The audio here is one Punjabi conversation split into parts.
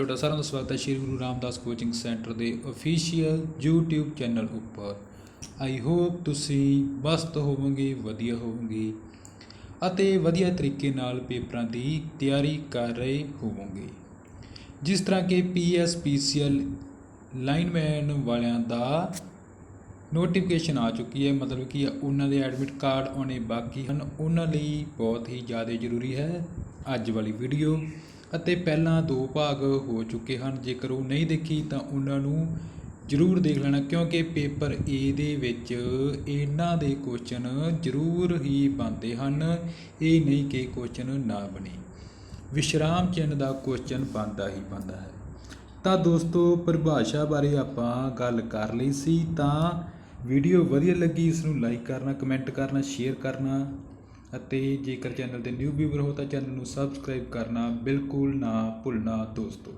ਤੁਹਾਡਾ ਸਾਰਿਆਂ ਦਾ ਸਵਾਗਤ ਹੈ ਸ਼੍ਰੀ ਗੁਰੂ ਰਾਮਦਾਸ ਕੋਚਿੰਗ ਸੈਂਟਰ ਦੇ ਅਫੀਸ਼ੀਅਲ YouTube ਚੈਨਲ ਉੱਪਰ। ਆਈ ਹੋਪ ਤੁਸੀਂ ਮਸਤ ਹੋਵੋਗੇ, ਵਧੀਆ ਹੋਵੋਗੇ ਅਤੇ ਵਧੀਆ ਤਰੀਕੇ ਨਾਲ ਪੇਪਰਾਂ ਦੀ ਤਿਆਰੀ ਕਰ ਰਹੇ ਹੋਵੋਗੇ। ਜਿਸ ਤਰ੍ਹਾਂ ਕਿ ਪੀਐਸਪੀਸੀਐਲ ਲਾਈਨਮੈਨ ਵਾਲਿਆਂ ਦਾ ਨੋਟੀਫਿਕੇਸ਼ਨ ਆ ਚੁੱਕੀ ਹੈ, ਮਤਲਬ ਕਿ ਉਹਨਾਂ ਦੇ ਐਡਮਿਟ ਕਾਰਡ ਆਉਣੇ ਬਾਕੀ ਹਨ, ਉਹਨਾਂ ਲਈ ਬਹੁਤ ਹੀ ਜ਼ਿਆਦਾ ਜ਼ਰੂਰੀ ਹੈ ਅੱਜ ਵਾਲੀ ਵੀਡੀਓ ਅਤੇ ਪਹਿਲਾਂ ਦੋ ਭਾਗ ਹੋ ਚੁੱਕੇ ਹਨ। ਜੇਕਰ ਉਹ ਨਹੀਂ ਦੇਖੀ, ਤਾਂ ਉਹਨਾਂ ਨੂੰ ਜ਼ਰੂਰ ਦੇਖ ਲੈਣਾ, ਕਿਉਂਕਿ ਪੇਪਰ ਏ ਦੇ ਵਿੱਚ ਇਹਨਾਂ ਦੇ ਕੁਐਸਚਨ ਜ਼ਰੂਰ ਹੀ ਬਣਦੇ ਹਨ। ਇਹ ਨਹੀਂ ਕਿ ਕੁਐਸਚਨ ਨਾ ਬਣੇ। ਵਿਸ਼ਰਾਮ ਚਿੰਨ੍ਹ ਦਾ ਕੁਐਸਚਨ ਬਣਦਾ ਹੀ ਬਣਦਾ ਹੈ। ਤਾਂ ਦੋਸਤੋ, ਪਰਿਭਾਸ਼ਾ ਬਾਰੇ ਆਪਾਂ ਗੱਲ ਕਰ ਲਈ ਸੀ। ਤਾਂ ਵੀਡੀਓ ਵਧੀਆ ਲੱਗੀ ਇਸ ਨੂੰ ਲਾਈਕ ਕਰਨਾ ਕਮੈਂਟ ਕਰਨਾ ਸ਼ੇਅਰ ਕਰਨਾ। ਅਤੇ ਜੇਕਰ ਚੈਨਲ ਦੇ ਨਿਊ ਵੀਵਰ ਹੋ ਤਾਂ ਚੈਨਲ ਨੂੰ ਸਬਸਕ੍ਰਾਈਬ ਕਰਨਾ ਬਿਲਕੁਲ ਨਾ ਭੁੱਲਣਾ ਦੋਸਤੋ।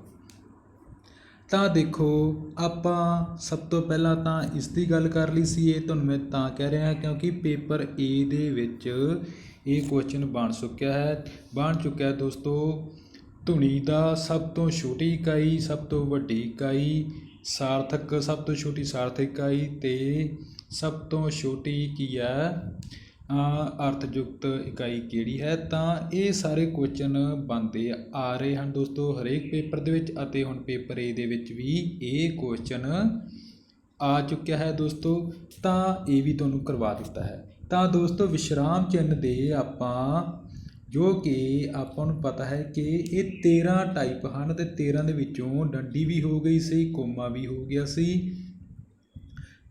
ਤਾਂ ਦੇਖੋ, ਆਪਾਂ ਸਭ ਤੋਂ ਪਹਿਲਾਂ ਤਾਂ ਇਸ ਦੀ ਗੱਲ ਕਰ ਲਈ ਸੀ, ਇਹ ਤੁਹਾਨੂੰ ਮੈਂ ਤਾਂ ਕਹਿ ਰਿਹਾ ਕਿਉਂਕਿ ਪੇਪਰ ਏ ਦੇ ਵਿੱਚ ਇਹ ਕੁਐਸਚਨ ਬਣ ਚੁੱਕਿਆ ਹੈ। ਬਣ ਚੁੱਕਿਆ ਹੈ ਦੋਸਤੋ, ਧੁਨੀ ਦਾ ਸਭ ਤੋਂ ਛੋਟੀ ਇਕਾਈ, ਸਭ ਤੋਂ ਵੱਡੀ ਇਕਾਈ, ਸਾਰਥਕ, ਸਭ ਤੋਂ ਛੋਟੀ ਸਾਰਥਕ ਇਕਾਈ ਤੇ ਸਭ ਤੋਂ ਛੋਟੀ ਕੀ ਹੈ? ਅਰਥਯੁਕਤ ਇਕਾਈ ਕਿਹੜੀ ਹੈ? ਤਾਂ ਇਹ ਸਾਰੇ ਕੁਐਸਚਨ ਬਣਦੇ ਆ ਰਹੇ ਹਨ ਦੋਸਤੋ, ਹਰੇਕ ਪੇਪਰ ਦੇ ਵਿੱਚ ਅਤੇ ਹੁਣ ਪੇਪਰ ਏ ਦੇ ਵਿੱਚ ਵੀ ਇਹ ਕੁਐਸਚਨ ਆ ਚੁੱਕਿਆ ਹੈ ਦੋਸਤੋ, ਤਾਂ ਇਹ ਵੀ ਤੁਹਾਨੂੰ ਕਰਵਾ ਦਿੱਤਾ ਹੈ। ਤਾਂ ਦੋਸਤੋ, ਵਿਸ਼ਰਾਮ ਚਿੰਨ੍ਹ ਦੇ ਆਪਾਂ, ਜੋ ਕਿ ਆਪਾਂ ਨੂੰ ਪਤਾ ਹੈ ਕਿ ਇਹ 13 ਟਾਈਪ ਹਨ ਤੇ 13 ਦੇ ਵਿੱਚੋਂ ਡੰਡੀ ਵੀ ਹੋ ਗਈ ਸੀ, ਕੋਮਾ ਵੀ ਹੋ ਗਿਆ ਸੀ।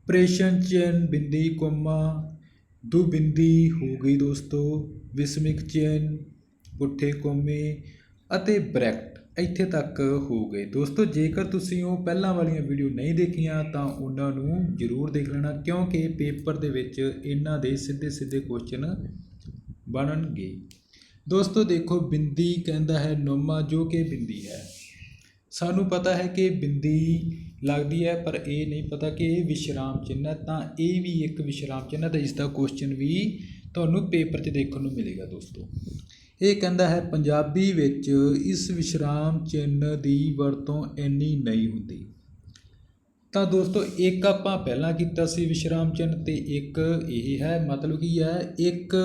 ਪ੍ਰੇਸ਼ਨ ਚਿੰਨ੍ਹ ਬਿੰਦੀ, ਕੋਮਾ ਦੁਬਿੰਦੀ ਹੋ ਗਈ ਦੋਸਤੋ, ਵਿਸਮਿਕ ਚਿੰਨ੍ਹ ਪੁੱਠੇ ਕੋਮੇ ਅਤੇ ਬ੍ਰੈਕਟ ਇੱਥੇ ਤੱਕ ਹੋ ਗਏ। ਦੋਸਤੋ, ਜੇਕਰ ਤੁਸੀਂ ਉਹ ਪਹਿਲਾਂ ਵਾਲੀਆਂ ਵੀਡੀਓ ਨਹੀਂ ਦੇਖੀਆਂ, ਤਾਂ ਉਹਨਾਂ ਨੂੰ ਜ਼ਰੂਰ ਦੇਖ ਲੈਣਾ, ਕਿਉਂਕਿ ਪੇਪਰ ਦੇ ਵਿੱਚ ਇਹਨਾਂ ਦੇ ਸਿੱਧੇ ਸਿੱਧੇ ਕੁਐਸਚਨ ਬਣਨਗੇ। ਦੋਸਤੋ, ਦੇਖੋ, ਬਿੰਦੀ ਕਹਿੰਦਾ ਹੈ ਨੋਮਾ ਜੋ ਕਿ ਬਿੰਦੀ ਹੈ। ਸਾਨੂੰ ਪਤਾ ਹੈ ਕਿ ਬਿੰਦੀ ਲੱਗਦੀ ਹੈ, ਪਰ ਇਹ ਨਹੀਂ ਪਤਾ ਕਿ ਇਹ ਵਿਸ਼ਰਾਮ ਚਿੰਨ੍ਹ ਹੈ, ਤਾਂ ਇਹ ਵੀ ਇੱਕ ਵਿਸ਼ਰਾਮ ਚਿੰਨ੍ਹ ਹੈ, ਤੇ ਇਸ ਦਾ ਕੁਐਸਚਨ ਵੀ ਤੁਹਾਨੂੰ ਪੇਪਰ 'ਚ ਦੇਖਣ ਨੂੰ ਮਿਲੇਗਾ ਦੋਸਤੋ। ਇਹ ਕਹਿੰਦਾ ਹੈ, ਪੰਜਾਬੀ ਵਿੱਚ ਇਸ ਵਿਸ਼ਰਾਮ ਚਿੰਨ੍ਹ ਦੀ ਵਰਤੋਂ ਇੰਨੀ ਨਹੀਂ ਹੁੰਦੀ। ਤਾਂ ਦੋਸਤੋ, ਇੱਕ ਆਪਾਂ ਪਹਿਲਾਂ ਕੀਤਾ ਸੀ ਵਿਸ਼ਰਾਮ ਚਿੰਨ੍ਹ ਤੇ ਇੱਕ ਇਹ ਹੈ, ਮਤਲਬ ਕੀ ਹੈ, ਇੱਕ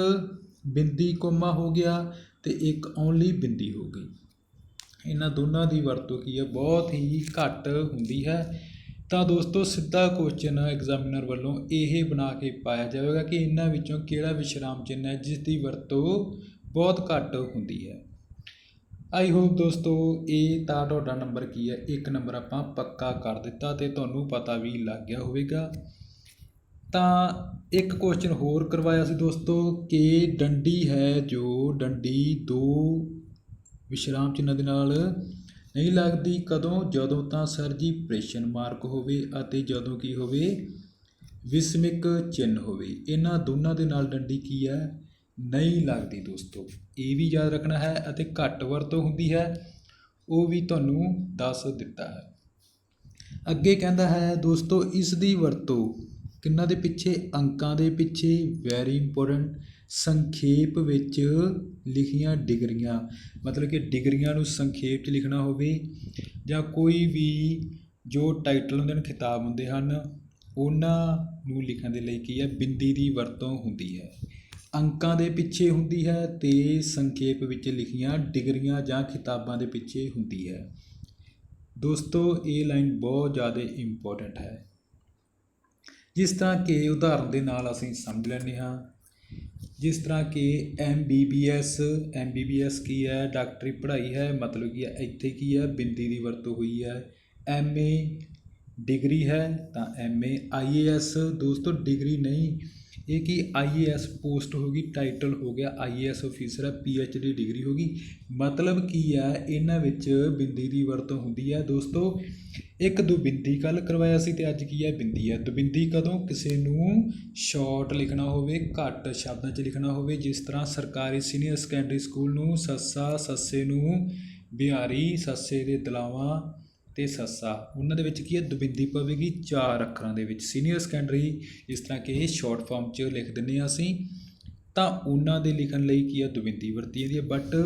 ਬਿੰਦੀ ਕੋਮਾ ਹੋ ਗਿਆ ਤੇ ਇੱਕ ਓਨਲੀ ਬਿੰਦੀ ਹੋ ਗਈ। ਇਹਨਾਂ ਦੋਨਾਂ ਦੀ ਵਰਤੋਂ ਕੀ ਹੈ ਬਹੁਤ ਹੀ ਘੱਟ ਹੁੰਦੀ ਹੈ। ਤਾਂ ਦੋਸਤੋ, ਸਿੱਧਾ ਕੁਐਸਚਨ ਐਗਜ਼ਾਮੀਨਰ ਵੱਲੋਂ ਇਹ ਬਣਾ ਕੇ ਪਾਇਆ ਜਾਵੇਗਾ ਕਿ ਇਹਨਾਂ ਵਿੱਚੋਂ ਕਿਹੜਾ ਵਿਸ਼ਰਾਮ ਚਿੰਨ੍ਹ ਹੈ, ਜਿਸ ਦੀ ਵਰਤੋਂ ਬਹੁਤ ਘੱਟ ਹੁੰਦੀ ਹੈ। ਆਈ ਹੋਪ ਦੋਸਤੋ, ਇਹ ਤਾਂ ਤੁਹਾਡਾ ਨੰਬਰ ਕੀ ਹੈ? ਇੱਕ ਨੰਬਰ ਆਪਾਂ ਪੱਕਾ ਕਰ ਦਿੱਤਾ ਤੇ ਤੁਹਾਨੂੰ ਪਤਾ ਵੀ ਲੱਗ ਗਿਆ ਹੋਵੇਗਾ। ਤਾਂ ਇੱਕ ਕੁਐਸਚਨ ਹੋਰ ਕਰਵਾਇਆ ਸੀ ਦੋਸਤੋ, ਕਿ ਡੰਡੀ ਹੈ ਜੋ ਡੰਡੀ ਦੋ ਵਿਸ਼ਰਾਮ ਚਿੰਨ੍ਹਾਂ ਦੇ ਨਾਲ ਨਹੀਂ ਲੱਗਦੀ, ਕਦੋਂ? ਜਦੋਂ ਤਾਂ ਸਰ ਜੀ ਪ੍ਰੇਸ਼ਨ ਮਾਰਕ ਹੋਵੇ ਅਤੇ ਜਦੋਂ ਕੀ ਹੋਵੇ, ਵਿਸਮਿਕ ਚਿੰਨ੍ਹ ਹੋਵੇ। ਇਹਨਾਂ ਦੋਨਾਂ ਦੇ ਨਾਲ ਡੰਡੀ ਕੀ ਹੈ? ਨਹੀਂ ਲੱਗਦੀ ਦੋਸਤੋ। ਇਹ ਵੀ ਯਾਦ ਰੱਖਣਾ ਹੈ ਅਤੇ ਘੱਟ ਵਰਤੋਂ ਹੁੰਦੀ ਹੈ। ਉਹ ਵੀ ਤੁਹਾਨੂੰ ਦੱਸ ਦਿੱਤਾ ਹੈ। ਅੱਗੇ ਕਹਿੰਦਾ ਹੈ, ਦੋਸਤੋ, ਇਸ ਦੀ ਵਰਤੋਂ ਕਿੰਨਾਂ ਦੇ ਪਿੱਛੇ? ਅੰਕਾਂ ਦੇ ਪਿੱਛੇ। ਵੈਰੀ ਇੰਪੋਰਟੈਂਟ ਸੰਖੇਪ ਵਿੱਚ ਲਿਖੀਆਂ ਡਿਗਰੀਆਂ। ਮਤਲਬ ਕਿ ਡਿਗਰੀਆਂ ਨੂੰ ਸੰਖੇਪ 'ਚ ਲਿਖਣਾ ਹੋਵੇ ਜਾਂ ਕੋਈ ਵੀ ਜੋ ਟਾਈਟਲ ਹੁੰਦੇ ਹਨ ਖਿਤਾਬ ਹੁੰਦੇ ਹਨ, ਉਹਨਾਂ ਨੂੰ ਲਿਖਣ ਦੇ ਲਈ ਕੀ ਹੈ? ਬਿੰਦੀ ਦੀ ਵਰਤੋਂ ਹੁੰਦੀ ਹੈ। ਅੰਕਾਂ ਦੇ ਪਿੱਛੇ ਹੁੰਦੀ ਹੈ ਤੇ ਸੰਖੇਪ ਵਿੱਚ ਲਿਖੀਆਂ ਡਿਗਰੀਆਂ ਜਾਂ ਖਿਤਾਬਾਂ ਦੇ ਪਿੱਛੇ ਹੁੰਦੀ ਹੈ। ਦੋਸਤੋ, ਇਹ ਲਾਈਨ ਬਹੁਤ ਜ਼ਿਆਦਾ ਇੰਪੋਰਟੈਂਟ ਹੈ। ਜਿਸ ਤਰ੍ਹਾਂ ਕਿ ਉਦਾਹਰਨ ਦੇ ਨਾਲ ਅਸੀਂ ਸਮਝ ਲੈਂਦੇ ਹਾਂ ਜਿਸ ਤਰ੍ਹਾਂ ਕਿ M B B S, M B B S ਕੀ ਹੈ, ਡਾਕਟਰੀ ਪੜ੍ਹਾਈ ਹੈ, ਮਤਲਬ ਕੀ ਹੈ ਇੱਥੇ ਕੀ ਹੈ, ਬਿੰਦੀ ਦੀ ਵਰਤੋਂ ਹੋਈ ਹੈ, ਐਮ ਏ ਡਿਗਰੀ ਹੈ ਤਾਂ M A I A S. ਦੋਸਤੋ, ਡਿਗਰੀ ਨਹੀਂ ਇਹ ਕਿ ਆਈ ਏ ਐਸ ਪੋਸਟ ਹੋ ਗਈ, ਟਾਈਟਲ ਹੋ ਗਿਆ, ਆਈ ਏ ਐਸ ਅਫੀਸਰ ਹੈ, ਪੀ ਐਚ ਡੀ ਡਿਗਰੀ ਹੋ ਗਈ। ਮਤਲਬ ਕੀ ਹੈ ਇਹਨਾਂ ਵਿੱਚ ਬਿੰਦੀ ਦੀ ਵਰਤੋਂ ਹੁੰਦੀ ਹੈ ਦੋਸਤੋ, ਇੱਕ ਦੁਬਿੰਦੀ ਕੱਲ ਕਰਵਾਇਆ ਸੀ ਤੇ ਅੱਜ ਕੀ ਹੈ ਬਿੰਦੀ ਹੈ ਦੁਬਿੰਦੀ ਕਦੋਂ? ਕਿਸੇ ਨੂੰ ਸ਼ਾਰਟ ਲਿਖਣਾ ਹੋਵੇ, ਘੱਟ ਸ਼ਬਦਾਂ 'ਚ ਲਿਖਣਾ ਹੋਵੇ। ਜਿਸ ਤਰ੍ਹਾਂ ਸਰਕਾਰੀ ਸੀਨੀਅਰ ਸੈਕੰਡਰੀ ਸਕੂਲ ਨੂੰ ਸੱਸਾ, ਸੱਸੇ ਨੂੰ ਬਿਹਾਰੀ, ਸੱਸੇ ਦੇ ਦਲਾਵਾਂ ਤੇ ਸੱਸਾ, ਉਹਨਾਂ ਦੇ ਵਿੱਚ ਕੀ ਹੈ? ਦੁਬਿੰਦੀ ਪਵੇਗੀ ਚਾਰ ਅੱਖਰਾਂ ਦੇ ਵਿੱਚ। ਸੀਨੀਅਰ ਸੈਕੰਡਰੀ ਜਿਸ ਤਰ੍ਹਾਂ ਕਿ ਇਹ ਸ਼ਾਰਟ ਫਾਰਮ 'ਚ ਲਿਖ ਦਿੰਦੇ ਹਾਂ ਅਸੀਂ, ਤਾਂ ਉਹਨਾਂ ਦੇ ਲਿਖਣ ਲਈ ਕੀ ਹੈ? ਦੁਬਿੰਦੀ ਵਰਤੀ ਜਾਂਦੀ ਹੈ। ਬਟ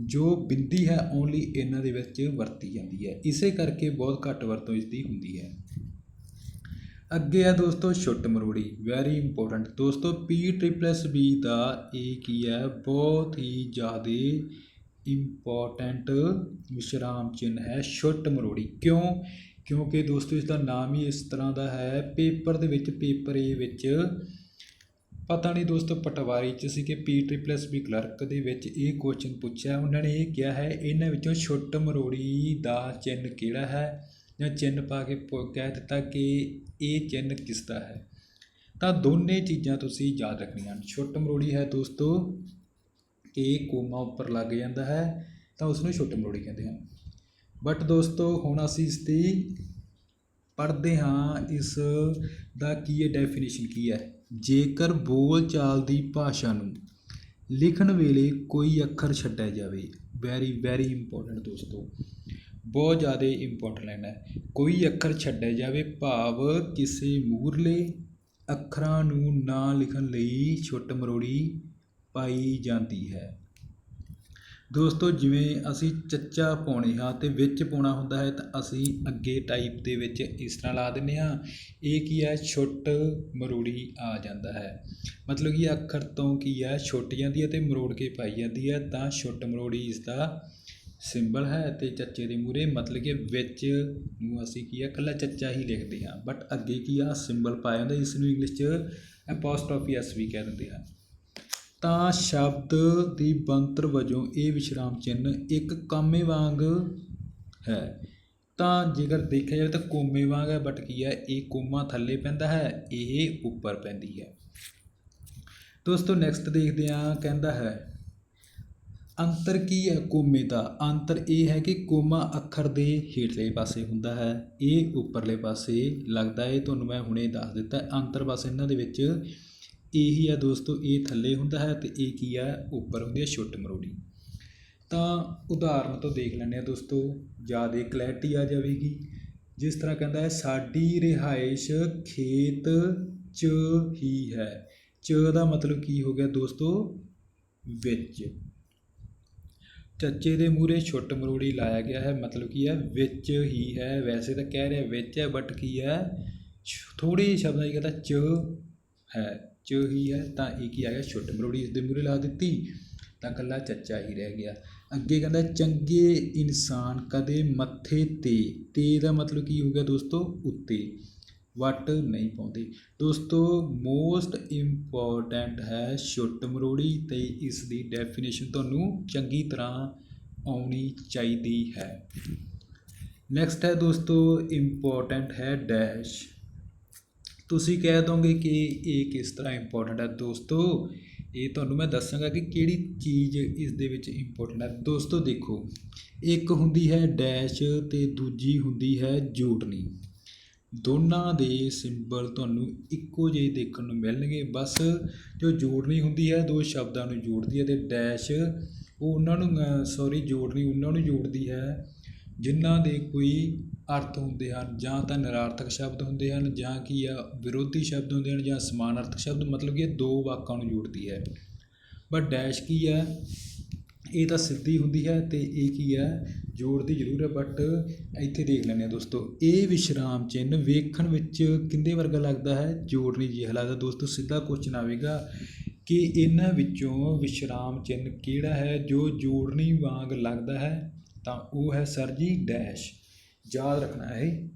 ਜੋ ਬਿੰਦੀ ਹੈ ਓਨਲੀ ਇਹਨਾਂ ਦੇ ਵਿੱਚ ਵਰਤੀ ਜਾਂਦੀ ਹੈ। ਇਸੇ ਕਰਕੇ ਬਹੁਤ ਘੱਟ ਵਰਤੋਂ ਇਸ ਦੀ ਹੁੰਦੀ ਹੈ। ਅੱਗੇ ਆ ਦੋਸਤੋ, ਛੁੱਟ ਮਰੋੜੀ। ਵੈਰੀ ਇੰਪੋਰਟੈਂਟ ਦੋਸਤੋ ਪੀ ਟ੍ਰਿਪਲਸ ਬੀ ਦਾ ਇਹ ਕੀ ਹੈ? ਬਹੁਤ ਹੀ ਜ਼ਿਆਦਾ ਇੰਪੋਰਟੈਂਟ ਵਿਸ਼ਰਾਮ ਚਿੰਨ੍ਹ ਹੈ, ਛੁੱਟ ਮਰੋੜੀ। ਕਿਉਂ? ਕਿਉਂਕਿ ਦੋਸਤੋ ਇਸ ਦਾ ਨਾਮ ਹੀ ਇਸ ਤਰ੍ਹਾਂ ਦਾ ਹੈ, ਪੇਪਰ ਦੇ ਵਿੱਚ, ਪੇਪਰ ਏ ਵਿੱਚ, ਪਤਾ ਨਹੀਂ ਦੋਸਤੋ, ਪਟਵਾਰੀ ਚ ਸੀ ਕਿ ਪੀ ਟ੍ਰਿਪਲਸ ਬੀ ਕਲਰਕ ਦੇ ਵਿੱਚ ਇਹ ਕੁਐਸਚਨ ਪੁੱਛਿਆ। ਉਹਨਾਂ ਨੇ ਇਹ ਕਿਹਾ ਹੈ, ਇਹਨਾਂ ਵਿੱਚੋਂ ਛੁੱਟ ਮਰੋੜੀ ਦਾ ਚਿੰਨ੍ਹ ਕਿਹੜਾ ਹੈ? ਜਾਂ ਚਿੰਨ੍ਹ ਪਾ ਕੇ ਪੁ- ਕਹਿ ਦਿੱਤਾ ਕਿ ਇਹ ਚਿੰਨ੍ਹ ਕਿਸ ਦਾ ਹੈ? ਤਾਂ ਦੋਨੇ ਚੀਜ਼ਾਂ ਤੁਸੀਂ ਯਾਦ ਰੱਖਣੀਆਂ ਹਨ। ਛੁੱਟ ਮਰੋੜੀ ਹੈ ਦੋਸਤੋ ਕਿ ਕੋਮਾ ਉੱਪਰ ਲੱਗ ਜਾਂਦਾ ਹੈ, ਤਾਂ ਉਸ ਨੂੰ ਛੁੱਟ ਮਰੋੜੀ ਕਹਿੰਦੇ ਹਨ। ਬਟ ਦੋਸਤੋ, ਹੁਣ ਅਸੀਂ ਇਸ ਦੀ ਪੜ੍ਹਦੇ ਹਾਂ, ਇਸ ਦਾ ਕੀ ਹੈ ਡੈਫੀਨੇਸ਼ਨ ਕੀ ਹੈ? ਜੇਕਰ ਬੋਲ ਚਾਲ ਦੀ ਭਾਸ਼ਾ ਨੂੰ ਲਿਖਣ ਵੇਲੇ ਕੋਈ ਅੱਖਰ ਛੱਡਿਆ ਜਾਵੇ ਵੈਰੀ ਵੈਰੀ ਇੰਪੋਰਟੈਂਟ ਦੋਸਤੋ, ਬਹੁਤ ਜ਼ਿਆਦਾ ਇੰਪੋਰਟੈਂਟ ਹੈ। ਕੋਈ ਅੱਖਰ ਛੱਡਿਆ ਜਾਵੇ, ਭਾਵ ਕਿਸੇ ਮੂਰਲੇ ਅੱਖਰਾਂ ਨੂੰ ਨਾ ਲਿਖਣ ਲਈ ਛੁੱਟ ਮਰੋੜੀ ਪਾਈ ਜਾਂਦੀ ਹੈ। ਦੋਸਤੋ, ਜਿਵੇਂ ਅਸੀਂ ਚੱਚਾ ਪਾਉਣੇ ਹਾਂ ਅਤੇ ਵਿੱਚ ਪਾਉਣਾ ਹੁੰਦਾ ਹੈ ਤਾਂ ਅਸੀਂ ਅੱਗੇ ਟਾਈਪ ਦੇ ਵਿੱਚ ਇਸ ਤਰ੍ਹਾਂ ਲਾ ਦਿੰਦੇ ਹਾਂ। ਇਹ ਕੀ ਹੈ? ਛੁੱਟ ਮਰੂੜੀ ਆ ਜਾਂਦਾ ਹੈ। ਮਤਲਬ ਕਿ ਅੱਖਰ ਤੋਂ ਕੀ ਹੈ? ਛੁੱਟ ਜਾਂਦੀ ਹੈ ਤੇ ਮਰੋੜ ਕੇ ਪਾਈ ਜਾਂਦੀ ਹੈ ਤਾਂ ਛੁੱਟ ਮਰੋੜੀ ਇਸ ਦਾ ਸਿੰਬਲ ਹੈ ਤੇ ਚੱਚੇ ਦੇ ਮੂਰੇ ਮਤਲਬ ਕਿ ਵਿੱਚ ਨੂੰ ਅਸੀਂ ਕੀ ਹੈ? ਇਕੱਲਾ ਚੱਚਾ ਹੀ ਲਿਖਦੇ ਹਾਂ। ਬਟ ਅੱਗੇ ਕੀ ਆ? ਸਿੰਬਲ ਪਾਇਆ ਹੁੰਦਾ, ਇਸ ਨੂੰ ਇੰਗਲਿਸ਼ 'ਚ ਐਪੋਸਟ੍ਰੋਫੀ ਐਸ ਵੀ ਕਹਿ ਦਿੰਦੇ ਹਨ ਤਾਂ ਸ਼ਬਦ ਦੀ ਬਣਤਰ ਵਜੋਂ ਇਹ ਵਿਸ਼ਰਾਮ ਚਿੰਨ੍ਹ ਇੱਕ ਕਾਮੇ ਵਾਂਗ ਹੈ। ਤਾਂ ਜੇਕਰ ਦੇਖਿਆ ਜਾਵੇ ਤਾਂ ਕੋਮੇ ਵਾਂਗ ਹੈ ਬਟ ਕੀ ਹੈ? ਇਹ ਕੋਮਾ ਥੱਲੇ ਪੈਂਦਾ ਹੈ, ਇਹ ਉੱਪਰ ਪੈਂਦੀ ਹੈ। ਦੋਸਤੋ ਨੈਕਸਟ ਦੇਖਦੇ ਹਾਂ, ਕਹਿੰਦਾ ਹੈ, ਅੰਤਰ ਕੀ ਹੈ ਕੋਮੇ ਦਾ? ਅੰਤਰ ਇਹ ਹੈ ਕਿ ਕੋਮਾ ਅੱਖਰ ਦੇ ਹੇਠਲੇ ਪਾਸੇ ਹੁੰਦਾ ਹੈ, ਇਹ ਉੱਪਰਲੇ ਪਾਸੇ ਲੱਗਦਾ ਹੈ। ਤੁਹਾਨੂੰ ਮੈਂ ਹੁਣੇ ਦੱਸ ਦਿੱਤਾ, ਅੰਤਰ ਬਸ ਇਹਨਾਂ ਦੇ ਵਿੱਚ ਇਹੀ ਹੈ ਦੋਸਤੋ, ਇਹ ਥੱਲੇ ਹੁੰਦਾ ਹੈ ਤੇ ਇਹ ਕੀ ਹੈ ਉੱਪਰ ਹੁੰਦੀ ਹੈ ਛੁੱਟ ਮਰੋੜੀ। ਤਾਂ ਉਦਾਹਰਨ ਤੋਂ ਦੇਖ ਲੈਂਦੇ ਆ ਦੋਸਤੋ, ਜ਼ਿਆਦਾ ਕਲੈਰਿਟੀ ਆ ਜਾਵੇਗੀ। ਜਿਸ ਤਰ੍ਹਾਂ ਕਹਿੰਦਾ ਹੈ, ਸਾਡੀ ਰਿਹਾਇਸ਼ ਖੇਤ 'ਚ ਹੀ ਹੈ। 'ਚ ਦਾ ਮਤਲਬ ਕੀ ਹੋ ਗਿਆ ਦੋਸਤੋ? ਵਿੱਚ। ਚੱਚੇ ਦੇ ਮੂਰੇ ਛੁੱਟ ਮਰੋੜੀ ਲਾਇਆ ਗਿਆ ਹੈ, ਮਤਲਬ ਕੀ ਹੈ? ਵਿੱਚ ਹੀ ਹੈ। ਵੈਸੇ ਤਾਂ ਕਹਿ ਰਿਹਾ ਵਿੱਚ ਹੈ ਬਟ ਕੀ ਹੈ? ਥੋੜੀ ਸ਼ਬਦਾਂ 'ਚ ਕਹਿੰਦਾ ਚ ਹੈ। ਚ ਹੀ ਹੈ, ਤਾਂ ਇਹ ਕੀ ਆ ਗਿਆ? ਛੁੱਟ ਮਰੋੜੀ ਇਸ ਦੇ ਮੂਰੇ ਲਾ ਦਿੱਤੀ। ਤਾਂ ਕੱਲਾ ਚੱਚਾ ਹੀ ਰਹਿ ਗਿਆ। ਅੱਗੇ ਕਹਿੰਦਾ, ਚੰਗੇ ਇਨਸਾਨ ਕਦੇ ਮੱਥੇ ਤੇ ਤੇ ਦਾ ਮਤਲਬ ਕੀ ਹੋ ਗਿਆ ਦੋਸਤੋ? ਉੱਤੇ। ਵੱਟ ਨਹੀਂ ਪਾਉਂਦੇ। ਦੋਸਤੋ ਮੋਸਟ ਇੰਪੋਰਟੈਂਟ ਹੈ ਛੁੱਟ ਮਰੋੜੀ ਤੇ ਇਸ ਦੀ ਡੈਫੀਨੇਸ਼ਨ ਤੁਹਾਨੂੰ ਚੰਗੀ ਤਰ੍ਹਾਂ ਆਉਣੀ ਚਾਹੀਦੀ ਹੈ। ਨੈਕਸਟ ਹੈ ਦੋਸਤੋ ਇੰਪੋਰਟੈਂਟ ਹੈ ਡੈਸ਼ ਤੁਸੀਂ ਕਹਿ ਦੋਗੇ ਕਿ ਇਹ ਕਿਸ ਤਰ੍ਹਾਂ ਇੰਪੋਰਟੈਂਟ ਹੈ? ਦੋਸਤੋ, ਇਹ ਤੁਹਾਨੂੰ ਮੈਂ ਦੱਸਾਂਗਾ ਕਿ ਕਿਹੜੀ ਚੀਜ਼ ਇਸ ਦੇ ਵਿੱਚ ਇੰਪੋਰਟੈਂਟ ਹੈ। ਦੋਸਤੋ, ਦੇਖੋ, ਇੱਕ ਹੁੰਦੀ ਹੈ ਡੈਸ਼ ਤੇ ਦੂਜੀ ਹੁੰਦੀ ਹੈ ਜੋੜਨੀ ਦੋਨਾਂ ਦੇ ਸਿੰਬਲ ਤੁਹਾਨੂੰ ਇੱਕੋ ਜਿਹੇ ਦੇਖਣ ਨੂੰ ਮਿਲਣਗੇ। ਬਸ ਜੋ ਜੋੜਨੀ ਹੁੰਦੀ ਹੈ, ਦੋ ਸ਼ਬਦਾਂ ਨੂੰ ਜੋੜਦੀ ਹੈ ਤੇ ਡੈਸ਼ ਉਹ ਉਹਨਾਂ ਨੂੰ ਸੌਰੀ ਜੋੜਨੀ ਉਹਨਾਂ ਨੂੰ ਜੋੜਦੀ ਹੈ। ਜਿਨ੍ਹਾਂ ਦੇ ਕੋਈ ਅਰਥ ਹੁੰਦੇ ਹਨ, ਜਾਂ ਤਾਂ ਨਿਰਾਰਥਕ ਸ਼ਬਦ ਹੁੰਦੇ ਹਨ, ਜਾਂ ਕੀ ਆ, ਵਿਰੋਧੀ ਸ਼ਬਦ ਹੁੰਦੇ ਹਨ, ਜਾਂ ਸਮਾਨਾਰਥਕ ਸ਼ਬਦ, ਮਤਲਬ ਕਿ ਇਹ ਦੋ ਵਾਕਾਂ ਨੂੰ ਜੋੜਦੀ ਹੈ। ਬਟ ਡੈਸ਼ ਕੀ ਹੈ? ਇਹ ਤਾਂ ਸਿੱਧੀ ਹੁੰਦੀ ਹੈ ਤੇ ਇਹ ਕੀ ਹੈ? ਜੋੜਦੀ ਜ਼ਰੂਰ ਹੈ ਬਟ ਇੱਥੇ ਦੇਖ ਲੈਂਦੇ ਆ ਦੋਸਤੋ। ਇਹ ਵਿਸ਼ਰਾਮ ਚਿੰਨ੍ਹ ਵੇਖਣ ਵਿੱਚ ਕਿੰਦੇ ਵਰਗਾ ਲੱਗਦਾ ਹੈ? ਜੋੜਨੀ ਜਿਹਾ ਲੱਗਦਾ। ਦੋਸਤੋ, ਸਿੱਧਾ ਕੁਐਸਚਨ ਆਵੇਗਾ ਕਿ ਇਹਨਾਂ ਵਿੱਚੋਂ ਵਿਸ਼ਰਾਮ ਚਿੰਨ੍ਹ ਕਿਹੜਾ ਹੈ? ਜੋ ਜੋੜਨੀ ਵਾਂਗ ਲੱਗਦਾ ਹੈ। ਤਾਂ ਉਹ ਹੈ ਸਰ ਜੀ ਡੈਸ਼। ਯਾਦ ਰੱਖਣਾ ਹੈ।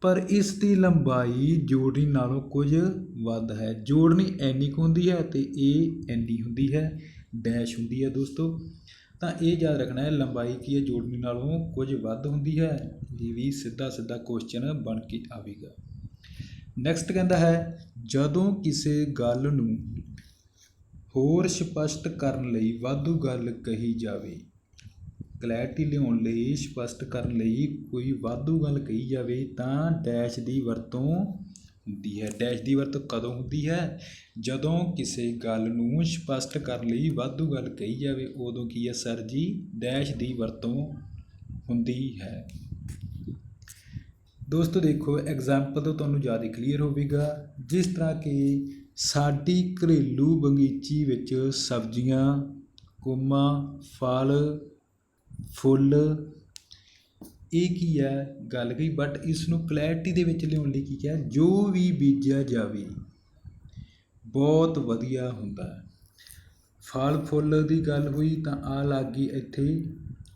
ਪਰ ਇਸ ਦੀ ਲੰਬਾਈ ਜੋੜਨੀ ਨਾਲੋਂ ਕੁਝ ਵੱਧ ਹੈ। ਜੋੜਨੀ ਐਨੀ ਕੁ ਹੁੰਦੀ ਹੈ ਤੇ ਇਹ ਐਨੀ ਹੁੰਦੀ ਹੈ, ਡੈਸ਼ ਹੁੰਦੀ ਹੈ ਦੋਸਤੋ। ਤਾਂ ਇਹ ਯਾਦ ਰੱਖਣਾ ਹੈ, ਲੰਬਾਈ ਕੀ ਹੈ, ਜੋੜਨੀ ਨਾਲੋਂ ਕੁਝ ਵੱਧ ਹੁੰਦੀ ਹੈ। ਇਹ ਵੀ ਸਿੱਧਾ ਸਿੱਧਾ ਕੁਐਸਚਨ ਬਣ ਕੇ ਆਵੇਗਾ। ਨੈਕਸਟ ਕਹਿੰਦਾ ਹੈ, ਜਦੋਂ ਕਿਸੇ ਗੱਲ ਨੂੰ ਹੋਰ ਸਪਸ਼ਟ ਕਰਨ ਲਈ ਵਾਧੂ ਗੱਲ ਕਹੀ ਜਾਵੇ। ਕਲੈਰਿਟੀ ਲਿਆਉਣ ਲਈ ਸਪਸ਼ਟ ਕਰਨ ਲਈ ਕੋਈ ਵਾਧੂ ਗੱਲ ਕਹੀ ਜਾਵੇ ਤਾਂ ਡੈਸ਼ ਦੀ ਵਰਤੋਂ ਹੁੰਦੀ ਹੈ। ਡੈਸ਼ ਦੀ ਵਰਤੋਂ ਕਦੋਂ ਹੁੰਦੀ ਹੈ? ਜਦੋਂ ਕਿਸੇ ਗੱਲ ਨੂੰ ਸਪਸ਼ਟ ਕਰਨ ਲਈ ਵਾਧੂ ਗੱਲ ਕਹੀ ਜਾਵੇ, ਉਦੋਂ ਕੀ ਹੈ ਸਰ ਜੀ? ਡੈਸ਼ ਦੀ ਵਰਤੋਂ ਹੁੰਦੀ ਹੈ। ਦੋਸਤੋ ਦੇਖੋ ਐਗਜ਼ਾਮਪਲ ਤੋਂ ਤੁਹਾਨੂੰ ਜ਼ਿਆਦਾ ਕਲੀਅਰ ਹੋਵੇਗਾ। ਜਿਸ ਤਰ੍ਹਾਂ ਕਿ ਸਾਡੀ ਘਰੇਲੂ ਬਗੀਚੀ ਵਿੱਚ ਸਬਜ਼ੀਆਂ, ਕੋਮਾ, ਫਲ, ਫੁੱਲ, ਇਹ ਕੀ ਹੈ? ਗੱਲ ਗਈ ਬਟ ਇਸ ਨੂੰ ਕਲੈਰਿਟੀ ਦੇ ਵਿੱਚ ਲਿਆਉਣ ਲਈ ਕੀ ਕਿਹਾ? ਜੋ ਵੀ ਬੀਜਿਆ ਜਾਵੇ, ਬਹੁਤ ਵਧੀਆ ਹੁੰਦਾ ਹੈ। ਫਲ, ਫੁੱਲ ਦੀ ਗੱਲ ਹੋਈ ਤਾਂ ਆ ਲੱਗ ਗਈ ਇੱਥੇ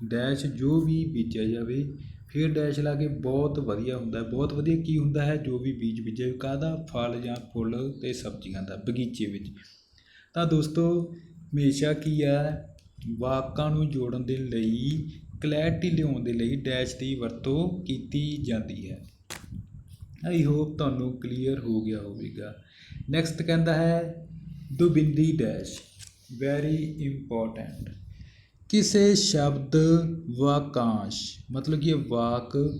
ਡੈਸ਼ ਜੋ ਵੀ ਬੀਜਿਆ ਜਾਵੇ ਫਿਰ ਡੈਸ਼ ਲਾ ਕੇ ਬਹੁਤ ਵਧੀਆ ਹੁੰਦਾ ਬਹੁਤ ਵਧੀਆ ਕੀ ਹੁੰਦਾ ਹੈ? ਜੋ ਵੀ ਬੀਜ ਬੀਜੇ, ਕਾਹਦਾ ਫਲ ਜਾਂ ਫੁੱਲ ਤੇ ਸਬਜ਼ੀਆਂ ਦਾ ਬਗੀਚੇ ਵਿੱਚ। ਤਾਂ ਦੋਸਤੋ, ਹਮੇਸ਼ਾ ਕੀ ਹੈ ਵਾਕਾਂ ਨੂੰ ਜੋੜਨ ਦੇ ਲਈ ਕਲੈਰਿਟੀ ਲਿਆਉਣ ਦੇ ਲਈ ਡੈਸ਼ ਦੀ ਵਰਤੋਂ ਕੀਤੀ ਜਾਂਦੀ ਹੈ। ਆਈ ਹੋਪ ਤੁਹਾਨੂੰ ਕਲੀਅਰ ਹੋ ਗਿਆ ਹੋਵੇਗਾ। ਨੈਕਸਟ ਕਹਿੰਦਾ ਹੈ, ਦੁਬਿੰਦੀ ਡੈਸ਼ ਵੈਰੀ ਇੰਪੋਰਟੈਂਟ ਕਿਸੇ ਸ਼ਬਦ ਵਾਕਾਂਸ਼, ਮਤਲਬ ਕਿ ਵਾਕ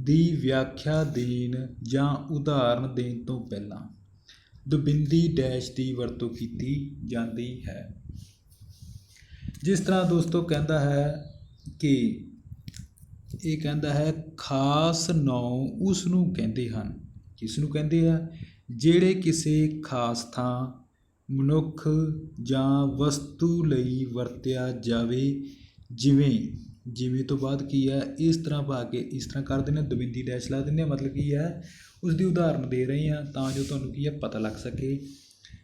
ਦੀ ਵਿਆਖਿਆ ਦੇਣ ਜਾਂ ਉਦਾਹਰਨ ਦੇਣ ਤੋਂ ਪਹਿਲਾਂ ਦੁਬਿੰਦੀ ਡੈਸ਼ ਦੀ ਵਰਤੋਂ ਕੀਤੀ ਜਾਂਦੀ ਹੈ। ਜਿਸ ਤਰ੍ਹਾਂ ਦੋਸਤੋ ਕਹਿੰਦਾ ਹੈ ਕਿ, ਇਹ ਕਹਿੰਦਾ ਹੈ, ਖਾਸ ਨਾਉ ਉਸ ਨੂੰ ਕਹਿੰਦੇ ਹਨ। ਕਿਸ ਨੂੰ ਕਹਿੰਦੇ ਆ? ਜਿਹੜੇ ਕਿਸੇ ਖਾਸ ਥਾਂ ਮਨੁੱਖ ਜਾਂ ਵਸਤੂ ਲਈ ਵਰਤਿਆ ਜਾਵੇ, ਜਿਵੇਂ ਜਿਵੇਂ ਤੋਂ ਬਾਅਦ ਕੀ ਹੈ, ਇਸ ਤਰ੍ਹਾਂ ਪਾ ਕੇ, ਇਸ ਤਰ੍ਹਾਂ ਕਰ ਦਿੰਦੇ ਹਾਂ, ਦਵਿੰਦੀ ਡੈਸ਼ ਲਾ ਦਿੰਦੇ ਹਾਂ, ਮਤਲਬ ਕੀ ਹੈ ਉਸ ਦੀ ਉਦਾਹਰਨ ਦੇ ਰਹੇ ਹਾਂ ਤਾਂ ਜੋ ਤੁਹਾਨੂੰ ਕੀ ਹੈ, ਪਤਾ ਲੱਗ ਸਕੇ।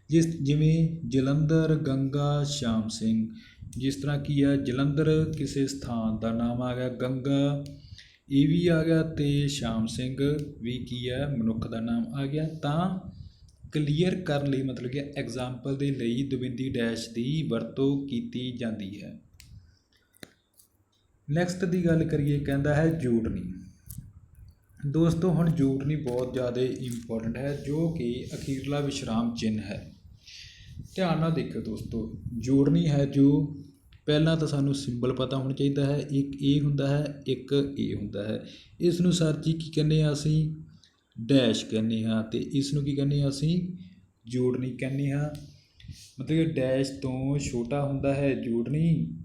ਜਿਸ, ਜਿਵੇਂ ਜਲੰਧਰ ਗੰਗਾ ਸ਼ਾਮ ਸਿੰਘ, ਜਿਸ ਤਰ੍ਹਾਂ ਕੀ ਹੈ, ਜਲੰਧਰ ਕਿਸੇ ਸਥਾਨ ਦਾ ਨਾਮ ਆ ਗਿਆ, ਗੰਗਾ, ਇਹ ਵੀ ਆ ਗਿਆ ਤੇ ਸ਼ਾਮ ਸਿੰਘ ਵੀ ਕੀ ਹੈ, ਮਨੁੱਖ ਦਾ ਨਾਮ ਆ ਗਿਆ, ਤਾਂ ਕਲੀਅਰ ਕਰਨ ਲਈ, ਮਤਲਬ ਕਿ ਐਗਜ਼ਾਮਪਲ ਦੇ ਲਈ ਦਵਿੰਦੀ ਡੈਸ਼ ਦੀ ਵਰਤੋਂ ਕੀਤੀ ਜਾਂਦੀ ਹੈ। ਨੈਕਸਟ ਦੀ ਗੱਲ ਕਰੀਏ, ਕਹਿੰਦਾ ਹੈ ਜੋੜਨੀ ਦੋਸਤੋ, ਹੁਣ ਜੋੜਨੀ ਬਹੁਤ ਜ਼ਿਆਦਾ ਇੰਪੋਰਟੈਂਟ ਹੈ, ਜੋ ਕਿ ਅਖੀਰਲਾ ਵਿਸ਼ਰਾਮ ਚਿੰਨ੍ਹ ਹੈ। ਧਿਆਨ ਨਾਲ ਦੇਖਿਓ ਦੋਸਤੋ ਜੋੜਨੀ ਹੈ ਜੋ ਪਹਿਲਾਂ ਤਾਂ ਸਾਨੂੰ ਸਿੰਬਲ ਪਤਾ ਹੋਣਾ ਚਾਹੀਦਾ ਹੈ, ਇੱਕ ਏ ਹੁੰਦਾ ਹੈ, ਇੱਕ ਏ ਹੁੰਦਾ ਹੈ। ਇਸ ਨੂੰ ਸਰ ਜੀ ਕੀ ਕਹਿੰਦੇ ਆ ਅਸੀਂ? ਡੈਸ਼ ਕਹਿੰਦੇ ਹਾਂ ਅਤੇ ਇਸ ਨੂੰ ਕੀ ਕਹਿੰਦੇ ਹਾਂ ਅਸੀਂ? ਜੋੜਨੀ ਕਹਿੰਦੇ ਹਾਂ। ਮਤਲਬ ਕਿ ਡੈਸ਼ ਤੋਂ ਛੋਟਾ ਹੁੰਦਾ ਹੈ ਜੋੜਨੀ,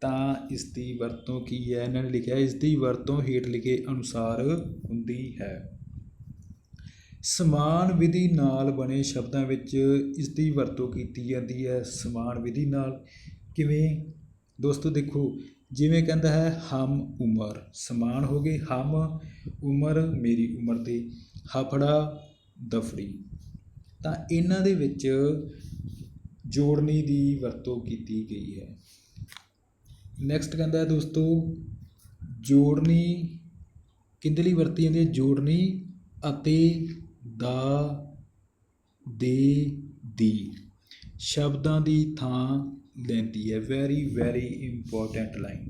ਤਾਂ ਇਸ ਦੀ ਵਰਤੋਂ ਕੀ ਹੈ? ਇਹਨਾਂ ਨੇ ਲਿਖਿਆ, ਇਸ ਦੀ ਵਰਤੋਂ ਹੇਠ ਲਿਖੇ ਅਨੁਸਾਰ ਹੁੰਦੀ ਹੈ। ਸਮਾਨ ਵਿਧੀ ਨਾਲ ਬਣੇ ਸ਼ਬਦਾਂ ਵਿੱਚ ਇਸ ਦੀ ਵਰਤੋਂ ਕੀਤੀ ਜਾਂਦੀ ਹੈ। ਸਮਾਨ ਵਿਧੀ ਨਾਲ ਕਿਵੇਂ? ਦੋਸਤੋ ਦੇਖੋ ਜਿਵੇਂ ਕਹਿੰਦਾ ਹੈ, ਹਮ ਉਮਰ। ਸਮਾਨ ਹੋ ਗਏ ਹਮ ਉਮਰ ਮੇਰੀ ਉਮਰ ਦੇ। ਹਫੜਾ ਦਫੜੀ। ਤਾਂ ਇਹਨਾਂ ਦੇ ਵਿੱਚ ਜੋੜਨੀ ਦੀ ਵਰਤੋਂ ਕੀਤੀ ਗਈ ਹੈ। ਨੈਕਸਟ ਕਹਿੰਦਾ ਹੈ ਦੋਸਤੋ, ਜੋੜਨੀ ਕਿਹਦੇ ਲਈ ਵਰਤੀ ਜਾਂਦੀ ਹੈ? ਜੋੜਨੀ ਅਤੇ ਦਾ, ਦੇ, ਦੀ। ਸ਼ਬਦਾਂ ਦੀ ਥਾਂ ਲੈਂਦੀ ਹੈ। Very very important line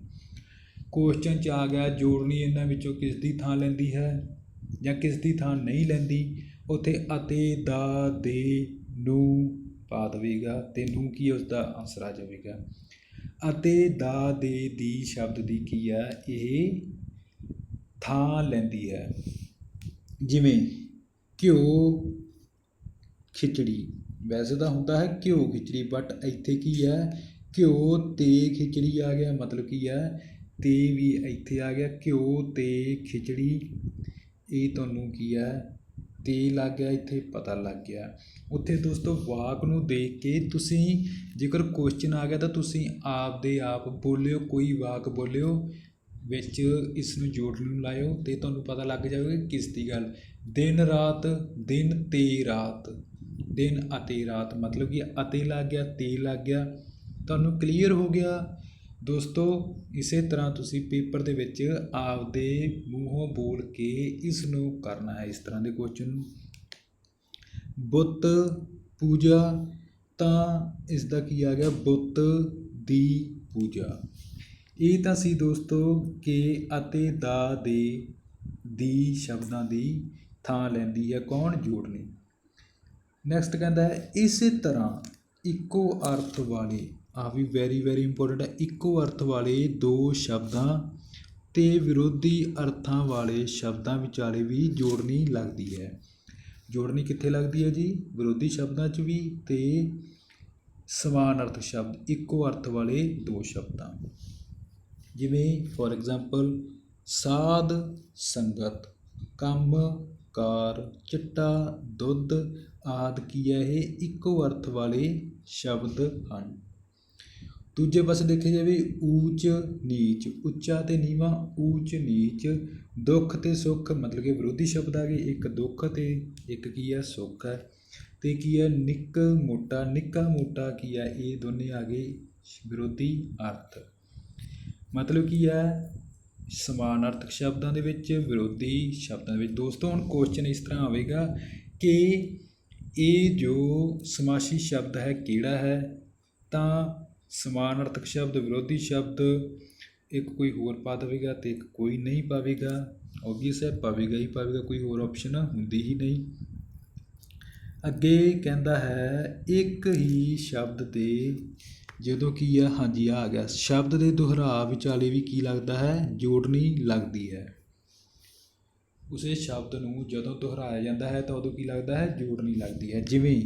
question ਚ ਆ ਗਿਆ, ਜੋੜਨੀ ਇਹਨਾਂ ਵਿੱਚੋਂ ਕਿਸ ਦੀ ਥਾਂ ਲੈਂਦੀ ਹੈ ਜਾਂ ਕਿਸ ਦੀ ਥਾਂ ਨਹੀਂ ਲੈਂਦੀ? ਉਥੇ ਅਤੇ, ਦਾ, ਦੇ, ਨੂੰ ਪਾ ਦੇਵੇਗਾ ਤੇ ਨੂੰ ਕੀ ਉਸ ਦਾ ਆਨਸਰ ਆ ਜਾਵੇਗਾ? ਅਤੇ, ਦਾ, ਦੇ, ਦੀ ਸ਼ਬਦ ਦੀ ਕੀ ਹੈ? ਇਹ ਥਾਂ ਲੈਂਦੀ ਹੈ। ਜਿਵੇਂ ਘਿਓ, ਖਿਚੜੀ। ਵੈਸੇ ਤਾਂ ਹੁੰਦਾ ਹੈ ਘਿਓ ਖਿਚੜੀ ਬਟ ਇੱਥੇ ਕੀ ਹੈ? ਘਿਓ ਅਤੇ ਖਿਚੜੀ ਆ ਗਿਆ, ਮਤਲਬ ਕੀ ਹੈ? ਅਤੇ ਵੀ ਇੱਥੇ ਆ ਗਿਆ ਘਿਓ ਅਤੇ ਖਿਚੜੀ। ਇਹ ਤੁਹਾਨੂੰ ਕੀ ਹੈ? ਤੇ ਲੱਗ ਗਿਆ, ਇੱਥੇ ਪਤਾ ਲੱਗ ਗਿਆ। ਉੱਥੇ ਦੋਸਤੋ, ਵਾਕ ਨੂੰ ਦੇਖ ਕੇ ਤੁਸੀਂ ਜੇਕਰ ਕੁਐਸਚਨ ਆ ਗਿਆ ਤਾਂ ਤੁਸੀਂ ਆਪਦੇ ਆਪ ਬੋਲਿਓ, ਕੋਈ ਵਾਕ ਬੋਲਿਓ, ਵਿੱਚ ਇਸ ਨੂੰ ਜੋੜਨ ਨੂੰ ਲਾਇਓ ਤੇ ਤੁਹਾਨੂੰ ਪਤਾ ਲੱਗ ਜਾਵੇਗਾ ਕਿਸ ਦੀ ਗੱਲ। ਦਿਨ ਰਾਤ, ਦਿਨ ਤੇ ਰਾਤ। ਦਿਨ ਅਤੇ ਰਾਤ, ਮਤਲਬ ਕਿ ਅਤੇ ਲੱਗ ਗਿਆ ਤੇ ਲੱਗ ਗਿਆ। ਤੁਹਾਨੂੰ ਕਲੀਅਰ ਹੋ ਗਿਆ? ਦੋਸਤੋ, ਇਸੇ ਤਰ੍ਹਾਂ ਤੁਸੀਂ ਪੇਪਰ ਦੇ ਵਿੱਚ ਆਪਦੇ ਮੂੰਹੋਂ ਬੋਲ ਕੇ ਇਸ ਨੂੰ ਕਰਨਾ ਹੈ, ਇਸ ਤਰ੍ਹਾਂ ਦੇ ਕੁਐਸਚਨ ਬੁੱਤ, ਪੂਜਾ, ਤਾਂ ਇਸ ਦਾ ਕੀ ਆ ਗਿਆ? ਬੁੱਤ ਦੀ ਪੂਜਾ। ਇਹ ਤਾਂ ਸੀ ਦੋਸਤੋ ਕਿ ਅਤੇ ਦਾ ਦੇ, ਦੀ ਸ਼ਬਦਾਂ ਦੀ ਥਾਂ ਲੈਂਦੀ ਹੈ, ਕੌਣ? ਜੋੜਨੀ। ਨੈਕਸਟ ਕਹਿੰਦਾ ਹੈ, ਇਸੇ ਤਰ੍ਹਾਂ ਇੱਕੋ ਅਰਥ ਵਾਲੇ ਆ ਵੀ ਵੈਰੀ ਵੈਰੀ ਇੰਪੋਰਟੈਂਟ ਹੈ, ਇੱਕੋ ਅਰਥ ਵਾਲੇ ਦੋ ਸ਼ਬਦਾਂ ਤੇ ਵਿਰੋਧੀ ਅਰਥਾਂ ਵਾਲੇ ਸ਼ਬਦਾਂ ਵਿਚਾਲੇ ਵੀ ਜੋੜਨੀ ਲੱਗਦੀ ਹੈ। ਜੋੜਨੀ ਕਿੱਥੇ ਲੱਗਦੀ ਹੈ ਜੀ? ਵਿਰੋਧੀ ਸ਼ਬਦਾਂ 'ਚ ਵੀ ਤੇ ਸਮਾਨ ਅਰਥ ਸ਼ਬਦ, ਇੱਕੋ ਅਰਥ ਵਾਲੇ ਦੋ ਸ਼ਬਦਾਂ। ਜਿਵੇਂ ਫੋਰ ਐਗਜ਼ਾਮਪਲ ਸਾਧ ਸੰਗਤ, ਕੰਮ, ਕਾਰ, ਚਿੱਟਾ, ਦੁੱਧ ਆਦਿ ਕੀ ਹੈ ਇਹ? ਇੱਕੋ ਅਰਥ ਵਾਲੇ ਸ਼ਬਦ ਹਨ। ਦੂਜੇ ਪਾਸੇ ਦੇਖਿਆ ਜਾਵੇ, ਊਚ, ਨੀਚ। ਉੱਚਾ ਤੇ ਨੀਵਾਂ, ਊਚ, ਨੀਚ। ਦੁੱਖ ਤੇ ਸੁੱਖ, ਮਤਲਬ ਕਿ ਵਿਰੋਧੀ ਸ਼ਬਦ ਆ ਗਏ। ਇੱਕ ਦੁੱਖ ਤੇ ਇੱਕ ਕੀ ਹੈ ਸੁੱਖ ਹੈ ਤੇ ਕੀ ਹੈ ਨਿੱਕ, ਮੋਟਾ। ਨਿੱਕਾ, ਮੋਟਾ ਕੀ ਹੈ ਇਹ ਦੋਨੇ ਆ ਗਏ ਵਿਰੋਧੀ ਅਰਥ। ਮਤਲਬ ਕੀ ਹੈ ਸਮਾਨਾਰਥਕ ਸ਼ਬਦਾਂ ਦੇ ਵਿੱਚ, ਵਿਰੋਧੀ ਸ਼ਬਦਾਂ ਦੇ ਵਿੱਚ। ਦੋਸਤੋ, ਹੁਣ ਕੁਐਸਚਨ ਇਸ ਤਰ੍ਹਾਂ ਆਵੇਗਾ ਕਿ ਇਹ ਜੋ ਸਮਾਸੀ ਸ਼ਬਦ ਹੈ, ਕਿਹੜਾ ਹੈ? ਤਾਂ ਸਮਾਨਾਰਥਕ ਸ਼ਬਦ, ਵਿਰੋਧੀ ਸ਼ਬਦ ਇੱਕ ਕੋਈ ਹੋਰ ਪਾ ਦੇਵੇਗਾ ਤੇ ਇੱਕ ਕੋਈ ਨਹੀਂ ਪਾਵੇਗਾ। ਓਬਵੀਅਸ ਹੈ, ਪਾਵੇਗਾ ਹੀ ਪਾਵੇਗਾ, ਕੋਈ ਹੋਰ ਆਪਸ਼ਨ ਹੁੰਦੀ ਹੀ ਨਹੀਂ। ਅੱਗੇ ਕਹਿੰਦਾ ਹੈ, ਇੱਕ ਹੀ ਸ਼ਬਦ 'ਤੇ ਜਦੋਂ ਕੀ ਆ ਹਾਂਜੀ, ਆ ਗਿਆ। ਸ਼ਬਦ ਦੇ ਦੁਹਰਾਅ ਵਿਚਾਲੇ ਵੀ ਕੀ ਲੱਗਦਾ ਹੈ? ਜੋੜਨੀ ਲੱਗਦੀ ਹੈ। ਉਸੇ ਸ਼ਬਦ ਨੂੰ ਜਦੋਂ ਦੁਹਰਾਇਆ ਜਾਂਦਾ ਹੈ ਤਾਂ ਉਦੋਂ ਕੀ ਲੱਗਦਾ ਹੈ? ਜੋੜਨੀ ਲੱਗਦੀ ਹੈ। ਜਿਵੇਂ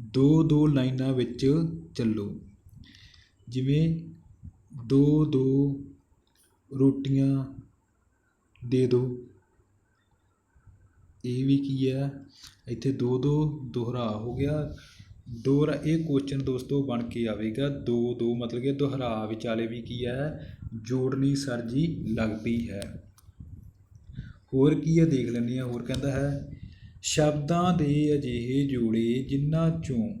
ਦੋ ਦੋ ਲਾਈਨਾਂ ਵਿੱਚ ਚੱਲੋ। ਜਿਵੇਂ ਦੋ ਦੋ ਰੋਟੀਆਂ ਦੇ ਦਿਓ ਇਹ ਵੀ ਕੀ ਹੈ? ਇੱਥੇ ਦੋ ਦੋ ਦੁਹਰਾ ਹੋ ਗਿਆ। ਦੋਹਰਾ, ਇਹ ਕੁਐਸਚਨ ਦੋਸਤੋ ਬਣ ਕੇ ਆਵੇਗਾ। ਦੋ ਦੋ ਮਤਲਬ ਕਿ ਦੁਹਰਾ ਵਿਚਾਲੇ ਵੀ ਕੀ ਹੈ? ਜੋੜਨੀ ਸਰਜੀ ਲੱਗਦੀ ਹੈ। ਹੋਰ ਕੀ ਹੈ ਦੇਖ ਲੈਂਦੇ ਹਾਂ, ਹੋਰ ਕਹਿੰਦਾ ਹੈ, ਸ਼ਬਦਾਂ ਦੇ ਅਜਿਹੇ ਜੋੜੇ ਜਿਨ੍ਹਾਂ ਚੋਂ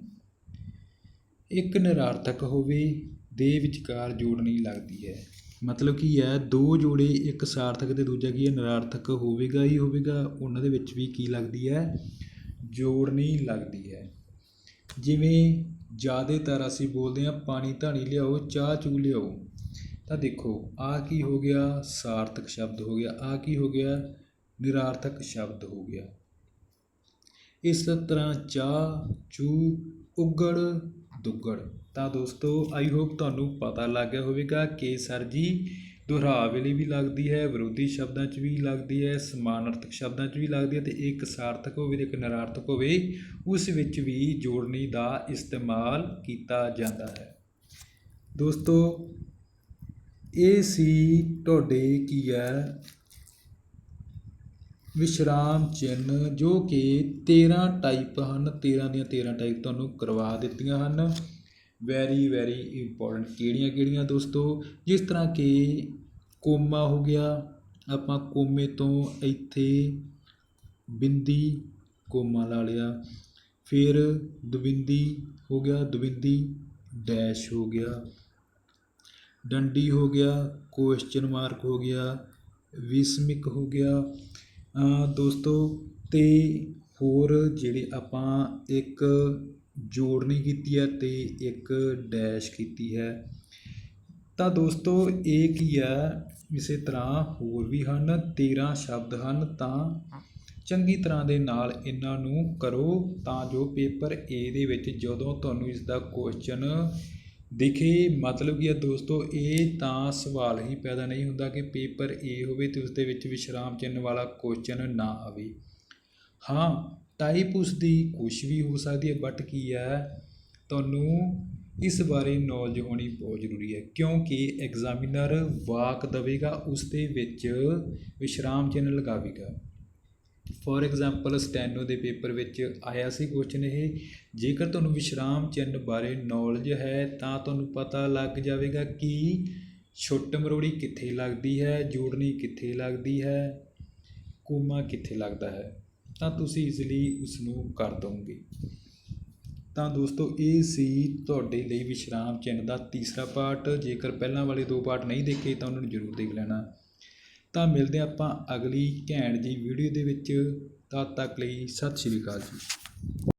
ਇੱਕ ਨਿਰਾਰਥਕ ਹੋਵੇ, ਦੇ ਵਿਚਕਾਰ ਜੋੜਨੀ ਲੱਗਦੀ ਹੈ। ਮਤਲਬ ਕੀ ਹੈ, ਦੋ ਜੋੜੇ ਇੱਕ ਸਾਰਥਕ ਤੇ ਦੂਜਾ ਕੀ ਹੈ, ਨਿਰਾਰਥਕ ਹੋਵੇਗਾ ਹੀ ਹੋਵੇਗਾ, ਉਹਨਾਂ ਦੇ ਵਿੱਚ ਵੀ ਕੀ ਲੱਗਦੀ ਹੈ? ਜੋੜਨੀ ਲੱਗਦੀ ਹੈ। ਜਿਵੇਂ ਜ਼ਿਆਦਾਤਰ ਅਸੀਂ ਬੋਲਦੇ ਹਾਂ, ਪਾਣੀ ਧਾਣੀ ਲਿਆਓ, ਚਾਹ ਚੂ ਲਿਆਓ। ਤਾਂ ਦੇਖੋ ਆ ਕੀ ਹੋ ਗਿਆ? ਸਾਰਥਕ ਸ਼ਬਦ ਹੋ ਗਿਆ। ਆ ਕੀ ਹੋ ਗਿਆ? ਨਿਰਾਰਥਕ ਸ਼ਬਦ ਹੋ ਗਿਆ। ਇਸ ਤਰ੍ਹਾਂ ਚਾਹ ਚੂ ਉਗੜ, ਦੁੱਗੜ। ਤਾਂ ਦੋਸਤੋ ਆਈ ਹੋਪ ਤੁਹਾਨੂੰ ਪਤਾ ਲੱਗ ਗਿਆ ਹੋਵੇਗਾ ਕਿ ਸਰ ਜੀ ਦੁਹਰਾਅ ਵੇਲੇ ਵੀ ਲੱਗਦੀ ਹੈ, ਵਿਰੋਧੀ ਸ਼ਬਦਾਂ 'ਚ ਵੀ ਲੱਗਦੀ ਹੈ, ਸਮਾਨਾਰਥਕ ਸ਼ਬਦਾਂ 'ਚ ਵੀ ਲੱਗਦੀ ਹੈ ਤੇ ਇੱਕ ਸਾਰਥਕ ਹੋਵੇ ਤੇ ਇੱਕ ਨਿਰਾਰਥਕ ਹੋਵੇ, ਉਸ ਵਿੱਚ ਵੀ ਜੋੜਨੀ ਦਾ ਇਸਤੇਮਾਲ ਕੀਤਾ ਜਾਂਦਾ ਹੈ। ਦੋਸਤੋ, ਇਹ ਸੀ ਤੁਹਾਡੇ ਕੀ ਹੈ ਵਿਸ਼ਰਾਮ ਚਿੰਨ੍ਹ, ਜੋ ਕਿ 13 ਟਾਈਪ ਹਨ। 13 ਦੀਆਂ 13 ਟਾਈਪ ਤੁਹਾਨੂੰ ਕਰਵਾ ਦਿੱਤੀਆਂ ਹਨ। ਵੈਰੀ ਵੈਰੀ ਇੰਪੋਰਟੈਂਟ ਕਿਹੜੀਆਂ ਕਿਹੜੀਆਂ ਦੋਸਤੋ? ਜਿਸ ਤਰ੍ਹਾਂ ਕਿ ਕੋਮਾ ਹੋ ਗਿਆ, ਆਪਾਂ ਕੋਮੇ ਤੋਂ ਇੱਥੇ ਬਿੰਦੀ ਕੋਮਾ ਲਾ ਲਿਆ। ਫਿਰ ਦਵਿੰਦੀ ਹੋ ਗਿਆ, ਦਵਿੰਦੀ ਡੈਸ਼ ਹੋ ਗਿਆ। ਡੰਡੀ ਹੋ ਗਿਆ ਕੁਐਸਚਨ ਮਾਰਕ ਹੋ ਗਿਆ। ਵਿਸਮਿਕ ਹੋ ਗਿਆ। ਦੋਸਤੋ ਅਤੇ ਹੋਰ ਜਿਹੜੇ ਆਪਾਂ ਇੱਕ ਜੋੜਨੀ ਕੀਤੀ ਹੈ ਅਤੇ ਇੱਕ ਡੈਸ਼ ਕੀਤੀ ਹੈ। ਤਾਂ ਦੋਸਤੋ, ਇਹ ਕੀ ਹੈ? ਇਸੇ ਤਰ੍ਹਾਂ ਹੋਰ ਵੀ ਹਨ 13 ਸ਼ਬਦ ਹਨ, ਤਾਂ ਚੰਗੀ ਤਰ੍ਹਾਂ ਦੇ ਨਾਲ ਇਹਨਾਂ ਨੂੰ ਕਰੋ ਤਾਂ ਜੋ ਪੇਪਰ ਏ ਦੇ ਵਿੱਚ ਜਦੋਂ ਤੁਹਾਨੂੰ ਇਸ ਦਾ ਕੁਐਸਚਨ ਦੇਖੇ, ਮਤਲਬ ਕੀ ਹੈ ਦੋਸਤੋ, ਇਹ ਤਾਂ ਸਵਾਲ ਹੀ ਪੈਦਾ ਨਹੀਂ ਹੁੰਦਾ ਕਿ ਪੇਪਰ ਏ ਹੋਵੇ ਤੇ ਉਸ ਦੇ ਵਿੱਚ ਵਿਸ਼ਰਾਮ ਚਿੰਨ੍ਹ ਵਾਲਾ ਕੁਐਸਚਨ ਨਾ ਆਵੇ। ਹਾਂ ਟਾਈਪ ਉਸ ਦੀ ਕੁਛ ਵੀ ਹੋ ਸਕਦੀ ਹੈ ਬਟ ਕੀ ਹੈ, ਤੁਹਾਨੂੰ ਇਸ ਬਾਰੇ ਨੌਲੇਜ ਹੋਣੀ ਬਹੁਤ ਜ਼ਰੂਰੀ ਹੈ, ਕਿਉਂਕਿ ਐਗਜ਼ਾਮੀਨਰ ਵਾਕ ਦਵੇਗਾ ਉਸ ਦੇ ਵਿੱਚ ਵਿਸ਼ਰਾਮ ਚਿੰਨ੍ਹ ਲਗਾਵੇਗਾ। ਫੋਰ ਐਗਜ਼ਾਮਪਲ ਸਟੈਨੋ ਦੇ ਪੇਪਰ ਵਿੱਚ ਆਇਆ ਸੀ ਕੁਐਸਚਨ ਇਹ, ਜੇਕਰ ਤੁਹਾਨੂੰ ਵਿਸ਼ਰਾਮ ਚਿੰਨ੍ਹ ਬਾਰੇ ਨੌਲੇਜ ਹੈ, ਤਾਂ ਤੁਹਾਨੂੰ ਪਤਾ ਲੱਗ ਜਾਵੇਗਾ ਕਿ ਛੁੱਟ ਮਰੋੜੀ ਕਿੱਥੇ ਲੱਗਦੀ ਹੈ, ਜੋੜਨੀ ਕਿੱਥੇ ਲੱਗਦੀ ਹੈ, ਕੋਮਾ ਕਿੱਥੇ ਲੱਗਦਾ ਹੈ। ਤਾਂ ਤੁਸੀਂ ਇਜ਼ਲੀ ਉਸ ਨੂੰ ਕਰ ਦੋਗੇ। ਤਾਂ ਦੋਸਤੋ, ਇਹ ਸੀ ਤੁਹਾਡੇ ਲਈ ਵਿਸ਼ਰਾਮ ਚਿੰਨ੍ਹ ਦਾ ਤੀਸਰਾ ਪਾਰਟ ਜੇਕਰ ਪਹਿਲਾਂ ਵਾਲੇ ਦੋ ਪਾਰਟ ਨਹੀਂ ਦੇਖੇ, ਤਾਂ ਉਹਨਾਂ ਨੂੰ ਜ਼ਰੂਰ ਦੇਖ ਲੈਣਾ। ਤਾਂ ਮਿਲਦੇ ਹਾਂ ਆਪਾਂ ਅਗਲੀ ਘੈਂਟ ਜੀ ਵੀਡੀਓ ਦੇ ਵਿੱਚ। ਤਦ ਤੱਕ ਲਈ ਸਤਿ ਸ਼੍ਰੀ ਅਕਾਲ ਜੀ।